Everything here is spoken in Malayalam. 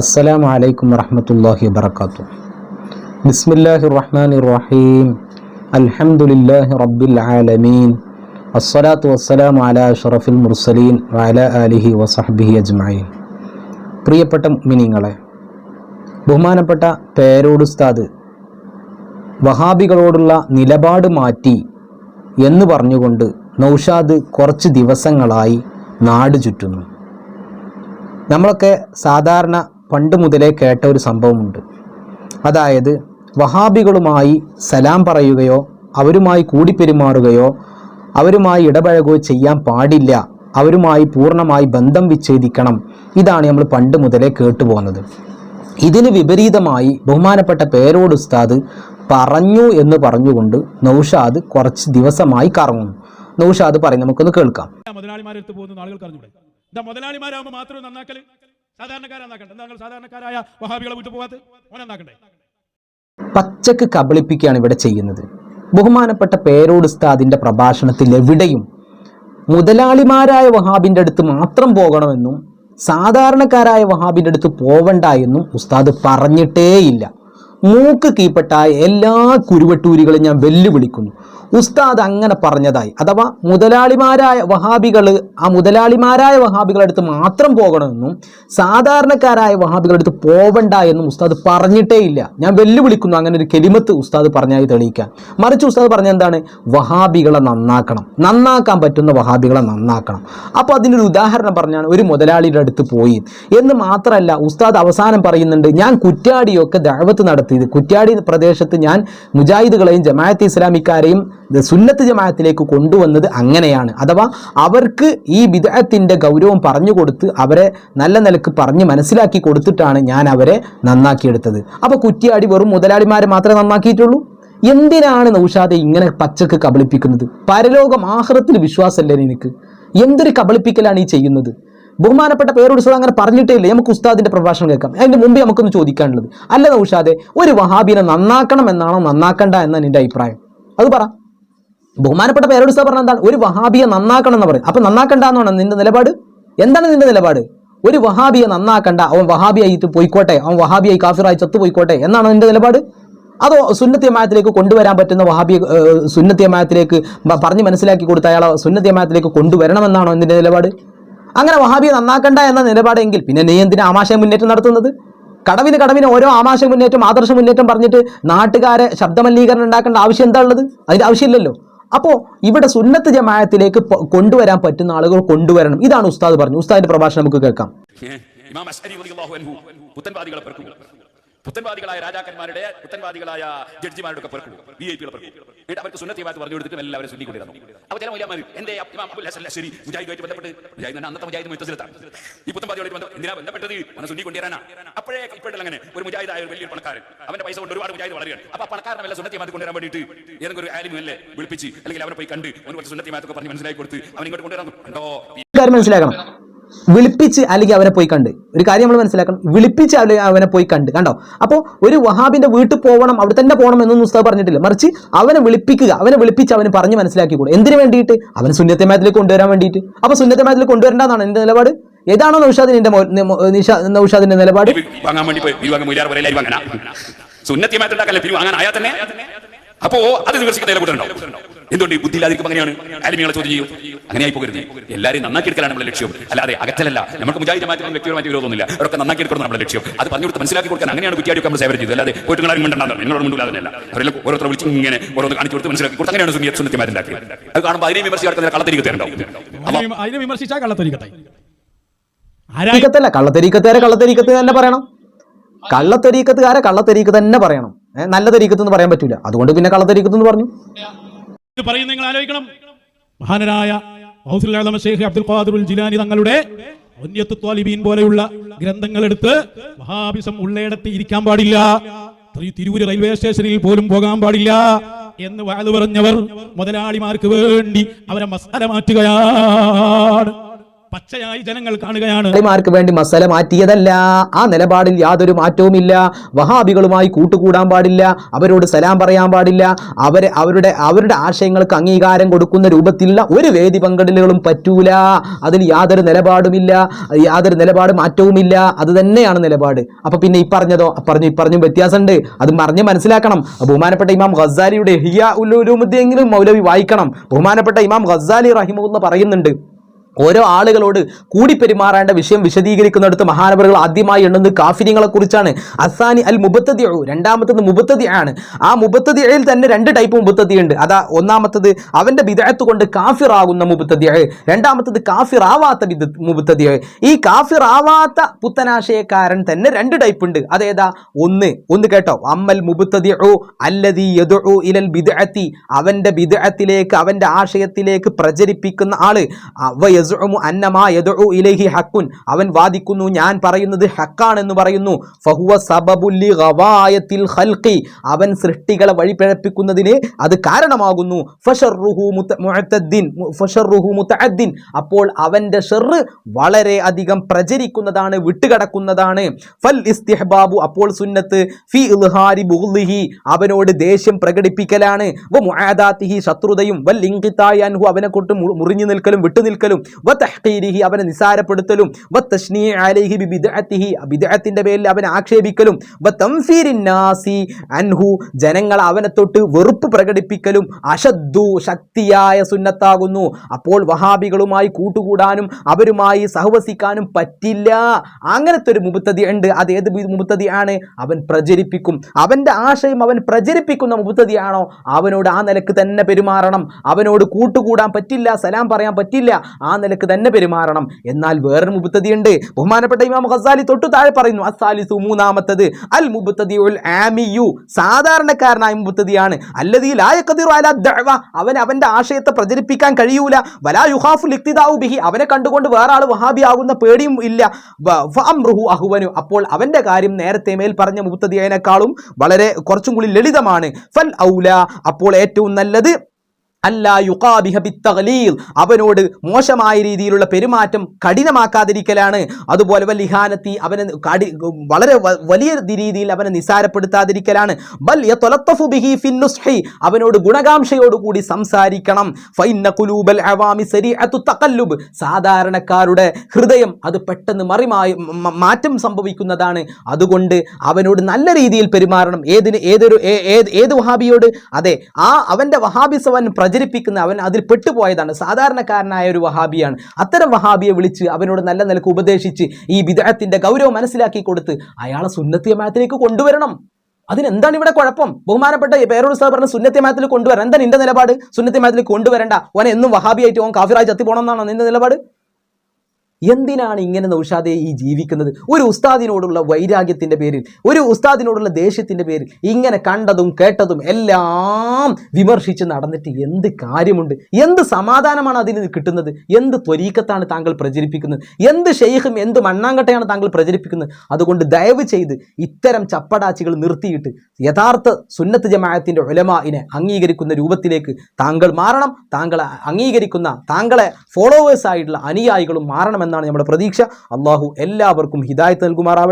അസ്സലാം വലൈക്കും വറഹമത്തല്ലാഹി വബർക്കാത്തു ബിസ്മില്ലാഹി റഹ്മാൻ റഹീം അൽഹംദുലില്ലാഹി റബ്ബിൽ ആലമീൻ. അസ്സലാത്തു വസ്സലാം അല ഷറഫിൽ മുർസലീൻ വല അലിഹി വസഹബിഹി അജ്മായി പ്രിയപ്പെട്ട മിനിങ്ങളെ ബഹുമാനപ്പെട്ട പേരോടുസ്താദ് വഹാബികളോടുള്ള നിലപാട് മാറ്റി എന്ന് പറഞ്ഞുകൊണ്ട് നൗഷാദ് കുറച്ച് ദിവസങ്ങളായി നാട് ചുറ്റുന്നു. നമ്മളൊക്കെ സാധാരണ പണ്ട് മുതലേ കേട്ട ഒരു സംഭവമുണ്ട്. അതായത് വഹാബികളുമായി സലാം പറയുകയോ അവരുമായി കൂടിപ്പെരുമാറുകയോ അവരുമായി ഇടപഴകുകയോ ചെയ്യാൻ പാടില്ല. അവരുമായി പൂർണമായി ബന്ധം വിച്ഛേദിക്കണം. ഇതാണ് നമ്മൾ പണ്ട് മുതലേ കേട്ടുപോകുന്നത് ഇതിന് വിപരീതമായി ബഹുമാനപ്പെട്ട പേരോട് ഉസ്താദ് പറഞ്ഞു എന്ന് പറഞ്ഞുകൊണ്ട് നൗഷാദ് കുറച്ച് ദിവസമായി കറങ്ങുന്നു. നൗഷാദ് പറയും നമുക്കൊന്ന് കേൾക്കാം. മുതലാളിമാരെടുത്ത് ആളുകൾ മുതലാളിമാരാകുമ്പോൾ മാത്രം നന്നാക്കൽ. സാധാരണക്കാരെ നന്നാക്കണ്ട എന്താ സാധാരണക്കാരായ വഹാബികളെ വിട്ടു പോകാത്ത ഓനെ നന്നാക്കണ്ടേ പച്ചക്ക് കബളിപ്പിക്കുകയാണ് ഇവിടെ ചെയ്യുന്നത്. ബഹുമാനപ്പെട്ട പേരോട് ഉസ്താദിന്റെ പ്രഭാഷണത്തിൽ എവിടെയും മുതലാളിമാരായ വഹാബിന്റെ അടുത്ത് മാത്രം പോകണമെന്നും സാധാരണക്കാരായ വഹാബിന്റെ അടുത്ത് പോവണ്ട എന്നും ഉസ്താദ് പറഞ്ഞിട്ടേയില്ല. മൂക്ക് കീപ്പട്ടായ എല്ലാ കുരുവട്ടൂരികളും ഞാൻ വെല്ലുവിളിക്കുന്നു. ഉസ്താദ് അങ്ങനെ പറഞ്ഞതായി. അഥവാ മുതലാളിമാരായ വഹാബികൾ ആ മുതലാളിമാരായ വഹാബികളുടെ അടുത്ത് മാത്രം പോകണമെന്നും സാധാരണക്കാരായ വഹാബികളുടെ അടുത്ത് പോവണ്ട എന്നും ഉസ്താദ് പറഞ്ഞിട്ടേ ഇല്ല ഞാൻ വെല്ലുവിളിക്കുന്നു അങ്ങനെ ഒരു കെലിമത്ത് ഉസ്താദ് പറഞ്ഞായി തെളിയിക്കാൻ. മറിച്ച് ഉസ്താദ് പറഞ്ഞ എന്താണ്? വഹാബികളെ നന്നാക്കണം. നന്നാക്കാൻ പറ്റുന്ന വഹാബികളെ നന്നാക്കണം. അപ്പോൾ അതിനൊരു ഉദാഹരണം പറഞ്ഞാണ് ഒരു മുതലാളിയുടെ അടുത്ത് പോയി. എന്ന് മാത്രമല്ല ഉസ്താദ് അവസാനം പറയുന്നുണ്ട് ഞാൻ കുറ്റാടിയൊക്കെ ദഴവത്ത് നടത്തിയത്. കുറ്റ്യാടി പ്രദേശത്ത് ഞാൻ മുജാഹിദുകളെയും ജമാഅത്ത് ഇസ്ലാമിക്കാരെയും സുന്നത്ത് ജമാഅത്തിലേക്ക് കൊണ്ടുവന്നത് അങ്ങനെയാണ്. അഥവാ അവർക്ക് ഈ വിദഗ്ധത്തിന്റെ ഗൗരവം പറഞ്ഞു കൊടുത്ത് അവരെ നല്ല നിലയ്ക്ക് പറഞ്ഞ് മനസ്സിലാക്കി കൊടുത്തിട്ടാണ് ഞാൻ അവരെ നന്നാക്കിയെടുത്തത്. അപ്പോൾ കുറ്റിയാടി വെറും മുതലാളിമാരെ മാത്രമേ നന്നാക്കിയിട്ടുള്ളൂ? എന്തിനാണ് നൗഷാദെ ഇങ്ങനെ പച്ചക്ക് കബളിപ്പിക്കുന്നത്? പരലോകം ആഹ്റത്തിൽ വിശ്വാസമല്ലേ നിനക്ക്? എന്തൊരു കബളിപ്പിക്കലാണ് ഈ ചെയ്യുന്നത്? ബഹുമാനപ്പെട്ട പേരോട് അങ്ങനെ പറഞ്ഞിട്ടേ ഇല്ല. നമുക്ക് ഉസ്താദിന്റെ പ്രഭാഷണം കേൾക്കാം. അതിന്റെ മുമ്പേ നമുക്കൊന്ന് ചോദിക്കാനുള്ളത്. അല്ല നൗഷാദെ ഒരു വഹാബിനെ നന്നാക്കണം എന്നാണോ നന്നാക്കണ്ട എന്നാണ് എന്റെ അഭിപ്രായം? അത് പറ. ബഹുമാനപ്പെട്ട പേരോട് സാർ പറഞ്ഞ എന്താണ്? ഒരു വഹാബിയെ നന്നാക്കണം എന്ന് പറയും. അപ്പൊ നന്നാക്കണ്ട എന്നാണ് നിന്റെ നിലപാട്? എന്താണ് നിന്റെ നിലപാട്? ഒരു വഹാബിയെ നന്നാക്കണ്ട. അവൻ വഹാബിയായിട്ട് പോയിക്കോട്ടെ. അവൻ വഹാബിയായി കാഫിറായി ചത്തു പോയിക്കോട്ടെ എന്നാണ് നിന്റെ നിലപാട്? അതോ സുന്നത്യമായത്തിലേക്ക് കൊണ്ടുവരാൻ പറ്റുന്ന വഹാബി സുന്നത്യമായത്തിലേക്ക് പറഞ്ഞ് മനസ്സിലാക്കി കൊടുത്ത അയാളെ സുന്നത്യമായത്തിലേക്ക് കൊണ്ടുവരണമെന്നാണോ നിന്റെ നിലപാട്? അങ്ങനെ വഹാബിയെ നന്നാക്കണ്ട എന്ന നിലപാടെങ്കിൽ പിന്നെ നീ എന്തിനാ ആമാശയ മുന്നേറ്റം നടത്തുന്നത്? കടവിന് കടവിന് ഓരോ ആമാശയ മുന്നേറ്റം ആദർശ മുന്നേറ്റം പറഞ്ഞിട്ട് നാട്ടുകാരെ ശബ്ദമലിനീകരണം ഉണ്ടാക്കേണ്ട ആവശ്യം എന്താ ഉള്ളത്? അതിന്റെ ആവശ്യമില്ലല്ലോ. അപ്പോൾ ഇവിടെ സുന്നത്ത് ജമായത്തിലേക്ക് കൊണ്ടുവരാൻ പറ്റുന്ന ആളുകൾ കൊണ്ടുവരണം. ഇതാണ് ഉസ്താദ് പറഞ്ഞു ഉസ്താദിന്റെ പ്രഭാഷണം നമുക്ക് കേൾക്കാം. പുത്തൻവാദികളായ രാജാക്കന്മാരുടെ പുത്തൻവാദികളായ ജഡ്ജിമാരുടെ ഒക്കെ പെറുക്കും വി ഐ പികളെ എന്നിട്ട് അവർക്ക് സുന്നത്തിയമാത്ത് പറഞ്ഞു കൊടുത്തിട്ട് എല്ലാവരും കൊണ്ടിരുന്നു അപ്പോൾ ചില മൗലമാർ എന്റെ ശരി മുജാഹിദുമായിട്ട് ബന്ധപ്പെട്ട് മുജാഹിദ് അന്നത്തെ മുജാഹിദ് മുത്തസിലെത്താണ് ഈ പുത്തൻവാദികളായിട്ട് ബന്ധം എന്തിനാ ബന്ധപ്പെട്ടത്? അവനെ സുന്നി കൊണ്ടുവരാനാ അപ്പോഴേ ഇപ്പോഴും അങ്ങനെ ഒരു മുജാഹിദായ ഒരു വലിയ പണക്കാരൻ അവന്റെ പൈസ കൊണ്ട് ഒരുപാട് മുജാഹിദ് വളരുകയാണ്. അപ്പോൾ പണക്കാരനെ വല്ല സുന്നത്തിയമാത്ത് കൊണ്ടുവരാൻ വേണ്ടിയിട്ട് ഏതെങ്കിലും ഒരു ആലിമല്ലേ വിളിപ്പിച്ച് അല്ലെങ്കിൽ അവനെ പോയി കണ്ട് അവന് കുറച്ച് സുന്നത്തിയമാത്തൊക്കെ പറഞ്ഞ് മനസ്സിലാക്കി കൊടുത്ത് അവൻ ഇങ്ങോട്ട് കൊണ്ടുവരാൻ കണ്ടോ മനസ്സിലാക്കണം. വിളിപ്പിച്ച് അല്ലെങ്കിൽ അവനെ പോയി കണ്ട്. ഒരു കാര്യം നമ്മൾ മനസ്സിലാക്കണം. വിളിപ്പിച്ച് അവനെ പോയി കണ്ട്. കണ്ടോ? അപ്പോൾ ഒരു വഹാബിന്റെ വീട്ടിൽ പോകണം അവിടെ തന്നെ പോകണം എന്നൊന്നും ഉസ്താദ് പറഞ്ഞിട്ടില്ല. മറിച്ച് അവനെ വിളിപ്പിക്കുക അവനെ വിളിപ്പിച്ച് അവന് പറഞ്ഞ് മനസ്സിലാക്കി കൂടെ എന്തിനു വേണ്ടിയിട്ട്? അവൻ സുന്നത്തെ സുന്നത്തമായത്തിലേക്ക് കൊണ്ടുവരാൻ വേണ്ടിയിട്ട്. അപ്പോൾ സുന്നത്തമായത്തിലേക്ക് കൊണ്ടുവരേണ്ടതാണ് എന്റെ നിലപാട്. ഏതാണോ നൗഷാദിന്റെ നൗഷാദിന്റെ നിലപാട്. ഉണ്ടാക്കാല്ലേ? പിരിവ് വാങ്ങാൻ ആയാൽ തന്നെ അപ്പോ അത് വിമർശിക്കുന്ന കൂട്ടുണ്ടോ എന്തുകൊണ്ട് ഈ ബുദ്ധിയില്ലാതിരിക്കും അങ്ങനെയാണ്? ആലിമികളെ ചോദ്യം ചെയ്യും. അങ്ങനെയായി പോകരുത്. എല്ലാവരും നന്നാക്കിയെടുക്കലാണ് നമ്മുടെ ലക്ഷ്യം. അല്ലാതെ അകറ്റലല്ല. നമുക്ക് മുജാഹിദ് മാറ്റി വ്യക്തിപരമായിട്ട് വിരോധമൊന്നുമില്ല അവരൊക്കെ നന്നാക്കിയെടുക്കണം നമ്മുടെ ലക്ഷ്യം. അത് പറഞ്ഞു കൊടുത്ത് മനസ്സിലാക്കി കൊടുക്കാൻ അങ്ങനെയാണ് കുറ്റിയാടി നമ്മൾ സേവനം ചെയ്തത്. അല്ലാതെ പോയിട്ട് ആരും മിണ്ടണ്ടാണ് നിങ്ങളോട് മിണ്ടില്ലാതല്ല അവരെല്ലാം ഓരോരുത്തർ വിളിച്ച് ഇങ്ങനെ ഓരോന്ന് കാണിച്ചു കൊടുത്ത് മനസ്സിലാക്കി കൊടുത്ത് അങ്ങനെയാണ് സുന്നിയ സുന്നത്തിമാരുണ്ടാക്കിയത്. അത് കാണുമ്പോൾ അതിനെ വിമർശിക്കാൻ കളത്തിരിക്കുക തരണ്ടാവും അതിനെ വിമ- അതിനെ വിമർശിച്ചാൽ കള്ളത്തരിക്കത്തായി ആരായി തെരീക്കത്തല്ല കള്ളത്തെരീക്കത്തുകാരെ കള്ളത്തെരീക്കത്ത് തന്നെ പറയണം. കള്ളത്തരീക്കത്തുകാരെ കള്ളത്തരീക്ക് തന്നെ പറയണം. നല്ല തരീക്കത്ത് എന്ന് പറയാൻ പറ്റൂല. അതുകൊണ്ട് പിന്നെ കള്ളത്തെരീക്കത്ത് എന്ന് പറഞ്ഞു പറയുന്നത് നിങ്ങൾ ആലോചിക്കണം. മഹാനരായ അബ്ദുൽ ഖാദിറുൽ ജിലാനി തങ്ങളുടെ പോലെയുള്ള ഗ്രന്ഥങ്ങൾ എടുത്ത് മഹാഭിസം ഉള്ളയിടത്ത് ഇരിക്കാൻ പാടില്ല. തിരൂര് റെയിൽവേ സ്റ്റേഷനിൽ പോലും പോകാൻ പാടില്ല എന്ന് വാതു പറഞ്ഞവർ മുതലാളിമാർക്ക് വേണ്ടി അവരെ മസാല മാറ്റുകയാണ്. പച്ചയായി ജനങ്ങൾ കാണുകയാണ്. വേണ്ടി മസല മാറ്റിയതല്ല. ആ നിലപാടിൽ യാതൊരു മാറ്റവുമില്ല. വഹാബികളുമായി കൂട്ടുകൂടാൻ പാടില്ല. അവരോട് സലാം പറയാൻ പാടില്ല. അവരെ അവരുടെ അവരുടെ ആശയങ്ങൾക്ക് അംഗീകാരം കൊടുക്കുന്ന രൂപത്തിലുള്ള ഒരു വേദി പങ്കിടലുകളും പറ്റൂല. അതിൽ യാതൊരു നിലപാടുമില്ല. യാതൊരു നിലപാട് മാറ്റവുമില്ല. അത് തന്നെയാണ് നിലപാട്. അപ്പൊ പിന്നെ ഈ പറഞ്ഞതോ പറഞ്ഞു ഈ പറഞ്ഞു വ്യത്യാസമുണ്ട്. അത് പറഞ്ഞ് മനസ്സിലാക്കണം. ബഹുമാനപ്പെട്ട ഇമാം ഖസാലിയുടെ ഹിയ ഉല്ലുമുദ്ദെങ്കിലും മൗലവി വായിക്കണം. ബഹുമാനപ്പെട്ട ഇമാം ഖസാലി റഹിമുല്ല പറയുന്നുണ്ട്. ഓരോ ആളുകളോട് കൂടി പെരുമാറേണ്ട വിഷയം വിശദീകരിക്കുന്നിടത്ത് മഹാനവറുകൾ ആദ്യമായി എണ്ണുന്നത് കാഫിര്യങ്ങളെ കുറിച്ചാണ്. അസാനി അൽ മുബത്തതിയു രണ്ടാമത്തത് മുബത്തതിയാണ് ആ മുബത്തതിയയിൽ തന്നെ രണ്ട് ടൈപ്പ് മുബത്തതി ഉണ്ട്. അതാ ഒന്നാമത്തത് അവന്റെ വിദഗ്ധത്ത് കൊണ്ട് കാഫിറാകുന്ന മുബത്തതിയ രണ്ടാമത്തത് കാഫിറാവാത്ത വിദ മുബത്തതിയ ഈ കാഫിറാവാത്ത പുത്തനാശയക്കാരൻ തന്നെ രണ്ട് ടൈപ്പ് ഉണ്ട്. അതേതാ? ഒന്ന് ഒന്ന് കേട്ടോ. അമ്മൽ മുബത്തതിഉ അല്ലദീ യദ്ഉ ഇലൽ ബിദ്അത്തി. അവന്റെ ബിദഅത്തിലേക്ക് അവന്റെ ആശയത്തിലേക്ക് പ്രചരിപ്പിക്കുന്ന ആൾ. അവ യസ്ഉമു അന്നമാ യദഉ ഇലൈഹി ഹഖുൻ അവൻ വാദിക്കുന്നു ഞാൻ പറയുന്നത് ഹക്കാണെന്ന് പറയുന്നു. ഫഹുവ സബബുൽ ലിഗവായത്തിൽ ഖൽഖി. അവൻ സൃഷ്ടികളെ വഴിപിഴപ്പിക്കുന്നതിന് അത് കാരണമാകുന്നു. ഫഷറുഹു മുഅത്തദ്ദിൻ ഫശർറുഹു മുതഅദ്ദിൻ. അപ്പോൾ അവന്റെ ഷെറ് വളരെ അധികം പ്രചരിക്കുന്നതാണ് വിട്ടുകടക്കുന്നതാണ്. ഫൽ ഇസ്തിഹ്ബാബു അപ്പോൾ സുന്നത്ത് ഫി ഇൽഹാരി ബുഹ്ലിഹി അവനോട് ദേഷ്യം പ്രകടിപ്പിക്കലാണ്. വ മുആദാത്തിഹി ശത്രുതയും വൽ ഇൻഖിതായി അൻഹു അവനെ കൊണ്ട് മുറിഞ്ഞു നിൽക്കലും വിട്ടു നിൽക്കലും വ തഹ്ഖീരിഹി അവനെ നിസാരപ്പെടുത്തലും ബിദ്അത്തിന്റെ പേരിൽ അവനെ ആക്ഷേപിക്കലും. അൻഹു ജനങ്ങൾ അവനെ തൊട്ട് വെറുപ്പ് പ്രകടിപ്പിക്കലും. അശദ്ദു ശക്തിയായ സുന്നത്താകുന്നു. അപ്പോൾ വഹാബികളുമായി കൂട്ടുകൂടാനും അവരുമായി സഹവസിക്കാനും പറ്റില്ല. അങ്ങനത്തെ ഒരു മുബത്തതി ഉണ്ട്. അത് ഏത് മുബത്തതിയാണ് അവൻ പ്രചരിപ്പിക്കും. അവന്റെ ആശയം അവൻ പ്രചരിപ്പിക്കുന്ന മുബത്തതിയാണോ അവനോട് ആ നിലയ്ക്ക് തന്നെ പെരുമാറണം. അവനോട് കൂട്ടുകൂടാൻ പറ്റില്ല സലാം പറയാൻ പറ്റില്ല. ആ നിലയ്ക്ക് തന്നെ പെരുമാറണം. എന്നാൽ വേറൊരു മുബത്തതിയുണ്ട് ബഹുമാനപ്പെട്ട ഇമാം ഖസാലി തൊട്ടു താഴെ പറയുന്നു അസാലിസു മൂന്നാമത്തത് അൽ മുബത്തദിയുൽ ആമിയു. സാധാരണക്കാരനായ മുബത്തതിയാണ് അല്ലതീ ലായക്കതിറു അല ദഅവ അവൻ അവന്റെ ആശയത്തെ പ്രചരിപ്പിക്കാൻ കഴിയൂല. വലാ യുഹാഫുൽ ഇക്തിദാഉ ബിഹി. അവനെ കണ്ടുകൊണ്ട് വേറെ ആൾ വഹാബി ആകുന്ന പേടിയും ഇല്ല ഫഅംറുഹു അഹ്വനു. അപ്പോൾ അവന്റെ കാര്യം നേരത്തെ മേൽ പറഞ്ഞ മുബത്തതിയേക്കാളും വളരെ കുറച്ചും കൂടി ലളിതമാണ്. ഫൽ ഔല. അപ്പോൾ ഏറ്റവും നല്ലത് അല്ലാ അവനോട് മോശമായ രീതിയിലുള്ള പെരുമാറ്റം കഠിനമാക്കാതിരിക്കലാണ്. അതുപോലെ വലിഹാനത്തി അവനെ കടി വളരെ വലിയ രീതിയിൽ അവനെ നിസാരപ്പെടുത്താതിരിക്കലാണ്. ബൽ ബിഹി അവനോട് ഗുണകാംക്ഷയോടുകൂടി സംസാരിക്കണം. തഖല്ലുബ്. സാധാരണക്കാരുടെ ഹൃദയം അത് പെട്ടെന്ന് മറിമായി മാറ്റം സംഭവിക്കുന്നതാണ്. അതുകൊണ്ട് അവനോട് നല്ല രീതിയിൽ പെരുമാറണം. ഏതിന് ഏതൊരു ഏത് വഹാബിയോട്? അതെ ആ അവന്റെ വഹാബിസവൻ അവൻ പ്രചരിപ്പിക്കുന്ന അവൻ അതിൽ പെട്ടുപോയതാണ്. സാധാരണക്കാരനായ ഒരു വഹാബിയാണ്. അത്തരം വഹാബിയെ വിളിച്ച് അവനോട് നല്ല നിലയ്ക്ക് ഉപദേശിച്ച് ഈ വിദഗ്ധത്തിന്റെ ഗൗരവം മനസ്സിലാക്കി കൊടുത്ത് അയാളെ സുന്നത്തിയമാനത്തിലേക്ക് കൊണ്ടുവരണം. അതിനെന്താണ് ഇവിടെ കുഴപ്പം? ബഹുമാനപ്പെട്ട പേരോട് സാർ പറഞ്ഞ സുന്നത്തിയമാത്തിൽ കൊണ്ടുവരണം എന്താണ് നിന്റെ നിലപാട്? സുന്നത്തിയമാത്തിൽ കൊണ്ടുവരണ്ട. ഓൻ എന്നും വഹാബിയായിട്ട് ഓൻ കാഫിറായി ചത്തി പോകണം എന്നാണോ നിന്റെ നിലപാട്? എന്തിനാണ് ഇങ്ങനെ നൗഷാദെ ഈ ജീവിക്കുന്നത്? ഒരു ഉസ്താദിനോടുള്ള വൈരാഗ്യത്തിന്റെ പേരിൽ ഒരു ഉസ്താദിനോടുള്ള ദേഷ്യത്തിന്റെ പേരിൽ ഇങ്ങനെ കണ്ടതും കേട്ടതും എല്ലാം വിമർശിച്ച് നടന്നിട്ട് എന്ത് കാര്യമുണ്ട്? എന്ത് സമാധാനമാണ് അതിന് കിട്ടുന്നത്? എന്ത് ത്വരീക്കത്താണ് താങ്കൾ പ്രചരിപ്പിക്കുന്നത്? എന്ത് ഷെയ്ഖും എന്ത് മണ്ണാങ്കട്ടയാണ് താങ്കൾ പ്രചരിപ്പിക്കുന്നത്? അതുകൊണ്ട് ദയവ് ചെയ്ത് ഇത്തരം ചപ്പടാച്ചികൾ നിർത്തിയിട്ട് യഥാർത്ഥ സുന്നത്ത് ജമാഅത്തിന്റെ ഉലമാഇനെ അംഗീകരിക്കുന്ന രൂപത്തിലേക്ക് താങ്കൾ മാറണം. താങ്കളെ അംഗീകരിക്കുന്ന താങ്കളെ ഫോളോവേഴ്സ് ആയിട്ടുള്ള അനുയായികളും മാറണമെന്നാണ് നമ്മുടെ പ്രതീക്ഷ. അള്ളാഹു എല്ലാവർക്കും ഹിദായത്ത് നൽകുമാറാവട്ടെ.